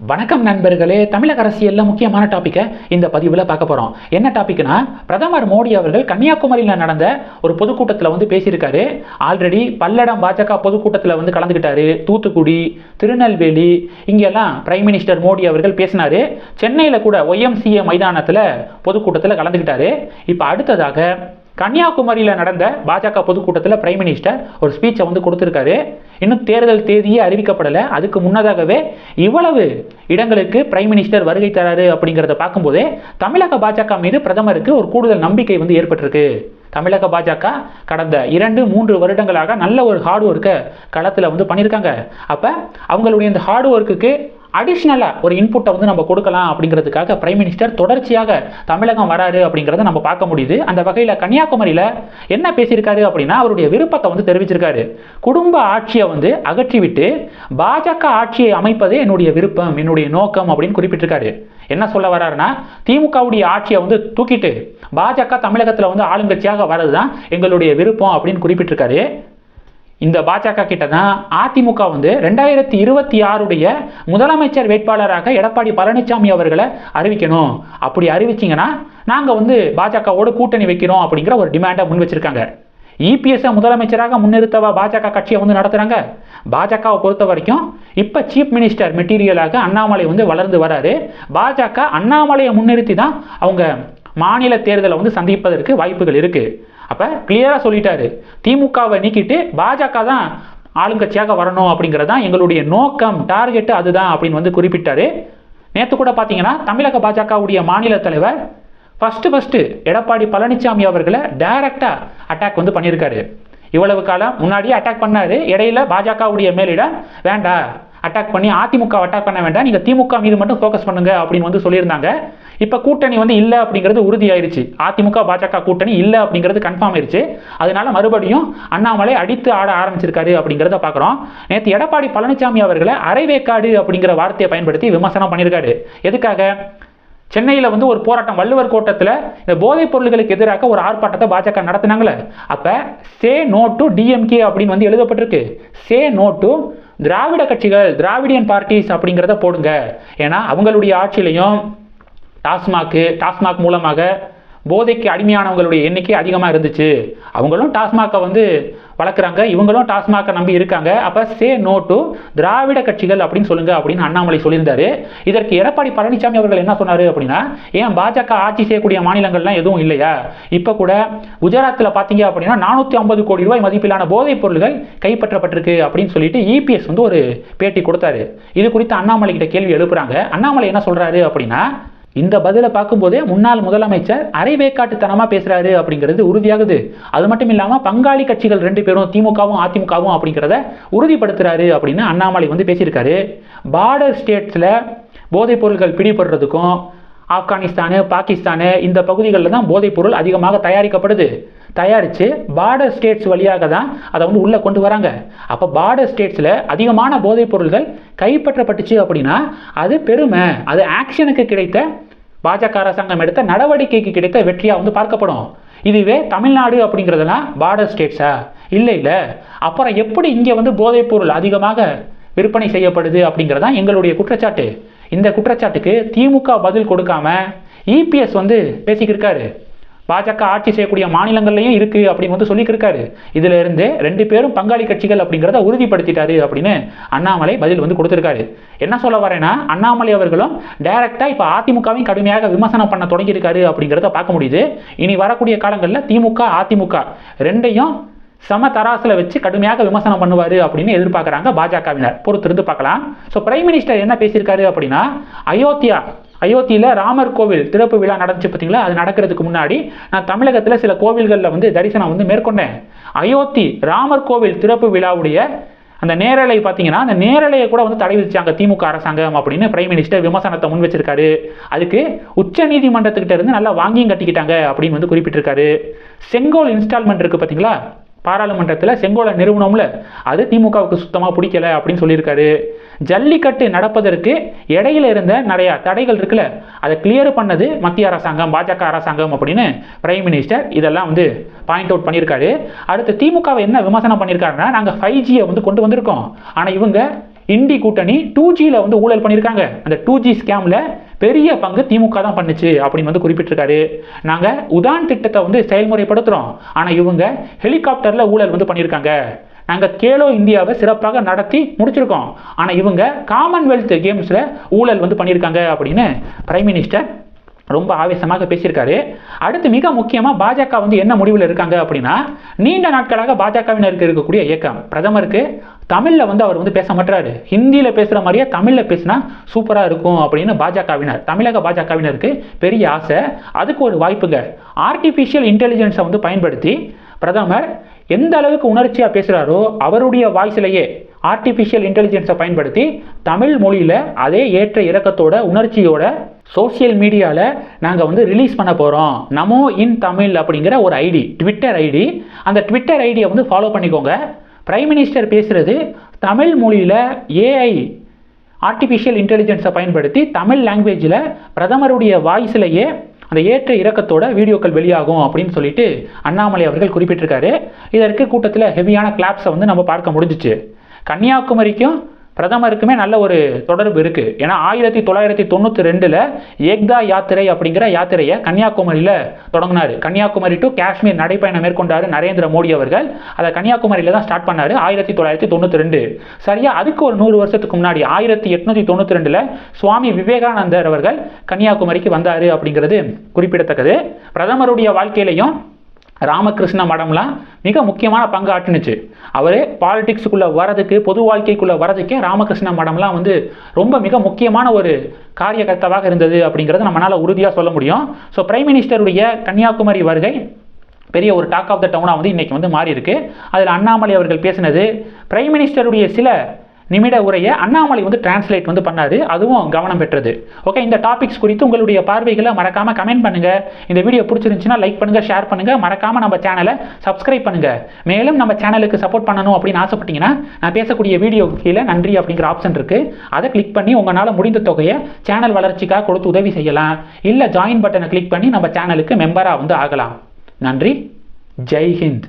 வணக்கம் நண்பர்களே தமிழக அரசியலில் முக்கியமான டாப்பிக்கை இந்த பதிவில் பார்க்க போகிறோம் என்ன டாபிக்னா பிரதமர் மோடி அவர்கள் கன்னியாகுமரியில் நடந்த ஒரு பொதுக்கூட்டத்தில் வந்து பேசியிருக்காரு. ஆல்ரெடி பல்லடம் பாஜக பொதுக்கூட்டத்தில் வந்து கலந்துக்கிட்டாரு தூத்துக்குடி திருநெல்வேலி இங்கெல்லாம் பிரைம் மினிஸ்டர் மோடி அவர்கள் பேசினாரு. சென்னையில் கூட ஒய்எம்சிஏ மைதானத்தில் பொதுக்கூட்டத்தில் கலந்துக்கிட்டாரு இப்போ அடுத்ததாக கன்னியாகுமரியில் நடந்த பாஜக பொதுக்கூட்டத்தில் பிரைம் மினிஸ்டர் ஒரு ஸ்பீச்சை வந்து கொடுத்துருக்காரு. இன்னும் தேர்தல் தேதியே அறிவிக்கப்படலை. அதுக்கு முன்னதாகவே இவ்வளவு இடங்களுக்கு பிரைம் மினிஸ்டர் வருகை தராரு அப்படிங்கிறத பார்க்கும்போதே தமிழக பாஜக மீது பிரதமருக்கு ஒரு கூடுதல் நம்பிக்கை வந்து ஏற்பட்டிருக்கு. தமிழக பாஜக கடந்த இரண்டு மூன்று வருடங்களாக நல்ல ஒரு ஹார்ட் ஒர்க்கை களத்தில் வந்து பண்ணியிருக்காங்க அப்போ அவங்களுடைய இந்த ஹார்ட் ஒர்க்குக்கு அடிஷ்னலாக ஒரு இன்புட்டை வந்து நம்ம கொடுக்கலாம் அப்படிங்கிறதுக்காக பிரைம் மினிஸ்டர் தொடர்ச்சியாக தமிழகம் வராரு அப்படிங்கிறத நம்ம பார்க்க முடியுது. அந்த வகையில் கன்னியாகுமரியில் என்ன பேசியிருக்காரு அப்படின்னா அவருடைய விருப்பத்தை வந்து தெரிவிச்சிருக்காரு. குடும்ப ஆட்சியை வந்து அகற்றிவிட்டு பாஜக ஆட்சியை அமைப்பதே என்னுடைய விருப்பம் என்னுடைய நோக்கம் அப்படின்னு குறிப்பிட்டிருக்காரு. என்ன சொல்ல வர்றாருன்னா திமுகவுடைய ஆட்சியை வந்து தூக்கிட்டு பாஜக தமிழகத்தில் வந்து ஆளுங்கட்சியாக வர்றது தான் எங்களுடைய விருப்பம் அப்படின்னு குறிப்பிட்டிருக்காரு. இந்த பாஜக கிட்ட தான் அதிமுக வந்து ரெண்டாயிரத்தி இருபத்தி ஆறுடைய முதலமைச்சர் வேட்பாளராக எடப்பாடி பழனிசாமி அவர்களை அறிவிக்கணும். அப்படி அறிவிச்சிங்கன்னா நாங்கள் வந்து பாஜகவோடு கூட்டணி வைக்கிறோம் அப்படிங்கிற ஒரு டிமாண்டை முன் வச்சிருக்காங்க. இபிஎஸ்ஐ முதலமைச்சராக முன்னிறுத்தவா பாஜக கட்சியை வந்து நடத்துகிறாங்க பாஜகவை பொறுத்த வரைக்கும் இப்போ சீஃப் மினிஸ்டர் மெட்டீரியலாக அண்ணாமலை வந்து வளர்ந்து வராரு. பாஜக அண்ணாமலையை முன்னிறுத்தி தான் அவங்க மாநில தேர்தலை வந்து சந்திப்பதற்கு வாய்ப்புகள் இருக்குது அப்போ கிளியராக சொல்லிட்டாரு. திமுகவை நீக்கிட்டு பாஜக தான் ஆளுங்கட்சியாக வரணும் அப்படிங்கிறது தான் எங்களுடைய நோக்கம் டார்கெட்டு அதுதான் அப்படின்னு வந்து குறிப்பிட்டாரு. நேற்று கூட பார்த்தீங்கன்னா தமிழக பாஜகவுடைய மாநில தலைவர் ஃபஸ்ட்டு ஃபஸ்ட்டு எடப்பாடி பழனிசாமி அவர்களை டைரக்டாக அட்டாக் வந்து பண்ணியிருக்காரு. இவ்வளவு காலம் முன்னாடியே அட்டாக் பண்ணார். இடையில பாஜகவுடைய மேலிடம் வேண்டாம் அட்டாக் பண்ணி அதிமுக அட்டாக் பண்ண வேண்டாம். நீங்கள் திமுக மீது மட்டும் ஃபோக்கஸ் பண்ணுங்க அப்படின்னு வந்து சொல்லியிருந்தாங்க. இப்போ கூட்டணி வந்து இல்லை அப்படிங்கிறது உறுதியாயிருச்சு. அதிமுக பாஜக கூட்டணி இல்லை அப்படிங்கிறது கன்ஃபார்ம் ஆயிருச்சு. அதனால மறுபடியும் அண்ணாமலை அடித்து ஆட ஆரம்பிச்சிருக்காரு அப்படிங்கிறத பார்க்குறோம் நேற்று எடப்பாடி பழனிசாமி அவர்களை அரைவேக்காடு அப்படிங்கிற வார்த்தையை பயன்படுத்தி விமர்சனம் பண்ணியிருக்காரு. எதுக்காக? சென்னையில் வந்து ஒரு போராட்டம் வள்ளுவர் கோட்டத்தில் இந்த போதைப் பொருள்களுக்கு எதிராக ஒரு ஆர்ப்பாட்டத்தை பாஜக நடத்தினாங்களே. அப்போ சே நோ டு டிஎம்கே அப்படின்னு வந்து எழுதப்பட்டிருக்கு. சே நோ டு திராவிட கட்சிகள் திராவிடியன் பார்ட்டிஸ் அப்படிங்கிறத போடுங்க. ஏன்னா அவங்களுடைய ஆட்சியிலையும் டாஸ்மாக்கு டாஸ்மாக் மூலமாக போதைக்கு அடிமையானவங்களுடைய எண்ணிக்கை அதிகமாக இருந்துச்சு. அவங்களும் டாஸ்மாக்கை வந்து வளர்க்குறாங்க. இவங்களும் டாஸ்மாக்கை நம்பி இருக்காங்க. அப்போ சே நோ டு திராவிட கட்சிகள் அப்படின்னு சொல்லுங்க அப்படின்னு அண்ணாமலை சொல்லியிருந்தாரு. இதற்கு எடப்பாடி பழனிசாமி அவர்கள் என்ன சொன்னார் அப்படின்னா ஏன் பாஜக ஆட்சி செய்யக்கூடிய மாநிலங்கள்லாம் எதுவும் இல்லையா? இப்போ கூட குஜராத்தில் பார்த்தீங்க அப்படின்னா நானூற்றி ஐம்பது கோடி ரூபாய் மதிப்பிலான போதைப் பொருள்கள் கைப்பற்றப்பட்டிருக்கு அப்படின்னு சொல்லிட்டு இபிஎஸ் வந்து ஒரு பேட்டி கொடுத்தாரு. இது குறித்து அண்ணாமலை கிட்ட கேள்வி எழுப்புறாங்க. அண்ணாமலை என்ன சொல்கிறாரு அப்படின்னா இந்த பதிலை பார்க்கும்போதே முன்னாள் முதலமைச்சர் அரைவேக்காட்டுத்தனமாக பேசுகிறாரு அப்படிங்கிறது உறுதியாகுது. அது மட்டும் இல்லாமல் பங்காளி கட்சிகள் ரெண்டு பேரும் திமுகவும் அதிமுகவும் அப்படிங்கிறத உறுதிப்படுத்துகிறாரு அப்படின்னு அண்ணாமலை வந்து பேசியிருக்காரு. பார்டர் ஸ்டேட்ஸில் போதைப் பொருட்கள் பிடிபடுறதுக்கும் ஆப்கானிஸ்தானு பாகிஸ்தானு இந்த பகுதிகளில் தான் போதைப் பொருள் அதிகமாக தயாரிக்கப்படுது. தயாரித்து பார்டர் ஸ்டேட்ஸ் வழியாக தான் அதை வந்து உள்ளே கொண்டு வராங்க. அப்போ பார்டர் ஸ்டேட்ஸில் அதிகமான போதைப் பொருள்கள் கைப்பற்றப்பட்டுச்சு அப்படின்னா அது பெருமை. அது ஆக்ஷனுக்கு கிடைத்த பாஜக அரசாங்கம் எடுத்த நடவடிக்கைக்கு கிடைத்த வெற்றியாக வந்து பார்க்கப்படும். இதுவே தமிழ்நாடு அப்படிங்கிறதுலாம் பார்டர் ஸ்டேட்ஸா இல்லை இல்லை. அப்புறம் எப்படி இங்கே வந்து போதைப் பொருள் அதிகமாக விற்பனை செய்யப்படுது அப்படிங்கிறதான் எங்களுடைய குற்றச்சாட்டு. இந்த குற்றச்சாட்டுக்கு திமுக பதில் கொடுக்காம இபிஎஸ் வந்து பேசிக்கிருக்காரு பாஜக ஆட்சி செய்யக்கூடிய மாநிலங்கள்லையும் இருக்கு அப்படின்னு வந்து சொல்லிக்கிருக்காரு இதுல இருந்து ரெண்டு பேரும் பங்காளி கட்சிகள் அப்படிங்கிறத உறுதிப்படுத்திட்டாரு அப்படின்னு அண்ணாமலை பதில் வந்து கொடுத்திருக்காரு. என்ன சொல்ல வரேன்னா அண்ணாமலை அவர்களும் டைரக்டா இப்ப அதிமுகவையும் கடுமையாக விமர்சனம் பண்ண தொடங்கியிருக்காரு அப்படிங்கிறத பார்க்க முடியுது. இனி வரக்கூடிய காலங்களில் திமுக அதிமுக ரெண்டையும் சம தராசில் வச்சு கடுமையாக விமர்சனம் பண்ணுவார் அப்படின்னு எதிர்பார்க்குறாங்க பாஜகவினர். பொறுத்திருந்து பார்க்கலாம். ஸோ பிரைம் மினிஸ்டர் என்ன பேசியிருக்காரு அப்படின்னா அயோத்தியா அயோத்தியில் ராமர் கோவில் திறப்பு விழா நடந்துச்சு பார்த்தீங்களா அது நடக்கிறதுக்கு முன்னாடி நான் தமிழகத்தில் சில கோவில்களில் வந்து தரிசனம் வந்து மேற்கொண்டேன். அயோத்தி ராமர் கோவில் திறப்பு விழாவுடைய அந்த நேரலை பார்த்தீங்கன்னா அந்த நேரலையை கூட வந்து தடை விதிச்சாங்க திமுக அரசாங்கம் அப்படின்னு பிரைம் மினிஸ்டர் விமர்சனத்தை முன் வச்சிருக்காரு. அதுக்கு உச்ச நீதிமன்றத்துக்கிட்ட இருந்து நல்லா வாங்கியும் கட்டிக்கிட்டாங்க அப்படின்னு வந்து குறிப்பிட்டிருக்காரு. செங்கோல் இன்ஸ்டால்மெண்ட் இருக்கு பார்த்தீங்களா பாராளுமன்றத்தில் செங்கோலை நிறுவனம்ல. அது திமுகவுக்கு சுத்தமாக பிடிக்கல அப்படின்னு சொல்லியிருக்காரு. ஜல்லிக்கட்டு நடப்பதற்கு இடையில இருந்த நிறைய தடைகள் இருக்குல்ல அதை கிளியர் பண்ணது மத்திய அரசாங்கம் பாஜக அரசாங்கம் அப்படின்னு பிரைம் மினிஸ்டர் இதெல்லாம் வந்து பாயிண்ட் அவுட் பண்ணியிருக்காரு. அடுத்து திமுகவை என்ன விமர்சனம் பண்ணியிருக்காருன்னா நாங்கள் ஃபைவ் ஜியை வந்து கொண்டு வந்திருக்கோம். ஆனால் இவங்க இண்டி கூட்டணி டூ ஜியில் வந்து ஊழல் பண்ணியிருக்காங்க. அந்த டூ ஜி ஸ்கேமில் பெரிய பங்கு திமுக தான் பண்ணுச்சு அப்படின்னு வந்து குறிப்பிட்டிருக்காரு. நாங்கள் உதான் திட்டத்தை வந்து செயல்முறைப்படுத்துகிறோம் ஆனால் இவங்க ஹெலிகாப்டரில் ஊழல் வந்து பண்ணியிருக்காங்க. நாங்கள் கேலோ இந்தியாவை சிறப்பாக நடத்தி முடிச்சிருக்கோம். ஆனால் இவங்க காமன்வெல்த் கேம்ஸில் ஊழல் வந்து பண்ணியிருக்காங்க அப்படின்னு பிரைம் மினிஸ்டர் ரொம்ப ஆவேசமாக பேசியிருக்காரு. அடுத்து மிக முக்கியமாக பாஜக வந்து என்ன முடிவில் இருக்காங்க அப்படின்னா நீண்ட நாட்களாக பாஜகவினருக்கு இருக்கக்கூடிய இயக்கம். பிரதமருக்கு தமிழில் வந்து அவர் வந்து பேச மாட்டாரு ஹிந்தியில் பேசுகிற மாதிரியே தமிழில் பேசினா சூப்பராக இருக்கும் அப்படின்னு பாஜகவினர் தமிழக பாஜகவினருக்கு பெரிய ஆசை. அதுக்கு ஒரு வாய்ப்புங்க. ஆர்டிஃபிஷியல் இன்டெலிஜென்ஸை வந்து பயன்படுத்தி பிரதமர் எந்த அளவுக்கு உணர்ச்சியாக பேசுகிறாரோ அவருடைய வாய்ஸ்லேயே ஆர்டிஃபிஷியல் இன்டெலிஜென்ஸை பயன்படுத்தி தமிழ் மொழியில் அதே ஏற்ற இறக்கத்தோட உணர்ச்சியோட சோஷியல் மீடியாவில் நாங்கள் வந்து ரிலீஸ் பண்ண போகிறோம் நமோ இன் தமிழ் அப்படிங்கிற ஒரு ஐடி ட்விட்டர் ஐடி. அந்த ட்விட்டர் ஐடியை வந்து ஃபாலோ பண்ணிக்கோங்க. பிரைம் மினிஸ்டர் பேசுகிறது தமிழ் மொழியில் ஏஐ ஆர்டிஃபிஷியல் இன்டெலிஜென்ஸை பயன்படுத்தி தமிழ் லாங்குவேஜில் பிரதமருடைய வாய்ஸ்லேயே அந்த ஏற்ற இறக்கத்தோட வீடியோக்கள் வெளியாகும் அப்படின்னு சொல்லிட்டு அண்ணாமலை அவர்கள் குறிப்பிட்டிருக்காரு. இதற்கு கூட்டத்தில் ஹெவியான கிளாப்ஸை வந்து நம்ம பார்க்க முடிஞ்சிச்சு. கன்னியாகுமரிக்கும் பிரதமருக்குமே நல்ல ஒரு தொடர்பு இருக்குது ஏன்னா ஆயிரத்தி தொள்ளாயிரத்தி தொண்ணூற்றி ரெண்டில் ஏக்தா யாத்திரை அப்படிங்கிற யாத்திரையை கன்னியாகுமரியில் தொடங்கினார். கன்னியாகுமரி டு காஷ்மீர் நடைப்பயணம் மேற்கொண்டார் நரேந்திர மோடி அவர்கள். அதை கன்னியாகுமரியில் தான் ஸ்டார்ட் பண்ணார் ஆயிரத்தி தொள்ளாயிரத்தி தொண்ணூற்றி ரெண்டு. சரியா அதுக்கு ஒரு நூறு வருஷத்துக்கு முன்னாடி ஆயிரத்தி எட்நூற்றி தொண்ணூற்றி ரெண்டில் சுவாமி விவேகானந்தர் அவர்கள் கன்னியாகுமரிக்கு வந்தார் அப்படிங்கிறது குறிப்பிடத்தக்கது. பிரதமருடைய வாழ்க்கையிலையும் ராமகிருஷ்ண மடம்லாம் மிக முக்கியமான பங்கு ஆற்றுனுச்சு அவர் பாலிடிக்ஸுக்குள்ளே வரதுக்கு பொது வாழ்க்கைக்குள்ளே வரதுக்கே ராமகிருஷ்ண மடம்லாம் வந்து ரொம்ப மிக முக்கியமான ஒரு காரியகர்த்தாவாக இருந்தது அப்படிங்கிறத நம்மளால் உறுதியாக சொல்ல முடியும். ஸோ பிரைம் மினிஸ்டருடைய கன்னியாகுமரி வருகை பெரிய ஒரு டாக் ஆஃப் த டவுனாக வந்து இன்றைக்கி வந்து மாறி இருக்கு அதில் அண்ணாமலை அவர்கள் பேசினது பிரைம் மினிஸ்டருடைய சில நிமிட உரையை அண்ணாமலை வந்து டிரான்ஸ்லேட் வந்து பண்ணார். அதுவும் கவனம் பெற்றது. ஓகே இந்த டாபிக்ஸ் குறித்து உங்களுடைய பார்வைகளை மறக்காமல் கமெண்ட் பண்ணுங்கள் இந்த வீடியோ பிடிச்சிருந்துச்சுன்னா லைக் பண்ணுங்கள் ஷேர் பண்ணுங்கள் மறக்காமல் நம்ம சேனலை சப்ஸ்கிரைப் பண்ணுங்கள் மேலும் நம்ம சேனலுக்கு சப்போர்ட் பண்ணணும் அப்படின்னு ஆசைப்பட்டீங்கன்னா நான் பேசக்கூடிய வீடியோ கீழே நன்றி அப்படிங்கிற ஆப்ஷன் இருக்குது அதை கிளிக் பண்ணி உங்களால் முடிந்த தொகையை சேனல் வளர்ச்சிக்காக கொடுத்து உதவி செய்யலாம். இல்லை ஜாயின் பட்டனை கிளிக் பண்ணி நம்ம சேனலுக்கு மெம்பராக வந்து ஆகலாம். நன்றி. ஜெய் ஹிந்த்.